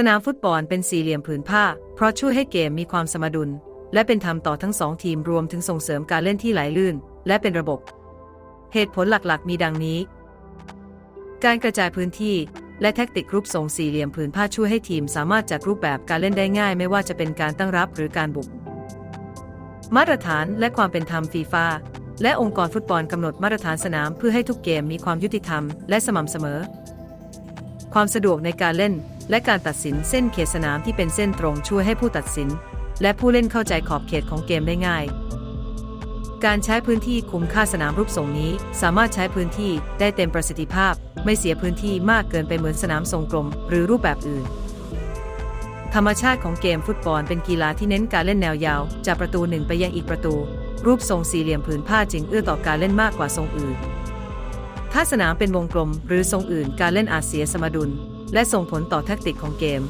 สนามฟุตบอลเป็นสี่เหลี่ยมผืนผ้า เพราะช่วยให้เกมมีความสมดุล และเป็นธรรมต่อทั้งสองทีมรวมถึงส่งเสริมการเล่นที่ไหลลื่น และเป็นระบบ เหตุผลหลักๆ มีดังนี้ การกระจายพื้นที่และแท็กติกรูปทรงสี่เหลี่ยมผืนผ้าช่วยให้ทีมสามารถจัดรูปแบบการเล่นได้ง่าย ไม่ว่าจะเป็นการตั้งรับหรือการบุก มาตรฐานและความเป็นธรรมฟีฟ่าและองค์กรฟุตบอลกำหนดมาตรฐานสนามเพื่อให้ทุกเกมมีความยุติธรรมและสม่ำเสมอ ความสะดวกในการเล่น และการตัดสินเส้นเขตสนามที่เป็นเส้นตรงช่วยให้ผู้ตัดสิน และผู้เล่นเข้าใจขอบเขตของเกมได้ง่าย การใช้พื้นที่คุ้มค่าสนามรูปทรงนี้ สามารถใช้พื้นที่ได้เต็มประสิทธิภาพ ไม่เสียพื้นที่มากเกินไปเหมือนสนามทรงกลม หรือรูปแบบอื่น ธรรมชาติของเกมฟุตบอลเป็นกีฬาที่เน้นการเล่นแนวยาว จากประตูหนึ่งไปยังอีกประตู รูปทรงสี่เหลี่ยมผืนผ้าจึงเอื้อต่อการเล่นมากกว่าทรงอื่น ถ้าสนามเป็นวงกลมหรือทรงอื่นการเล่นอาจเสียสมดุล และส่งผลต่อแทคติกของเกม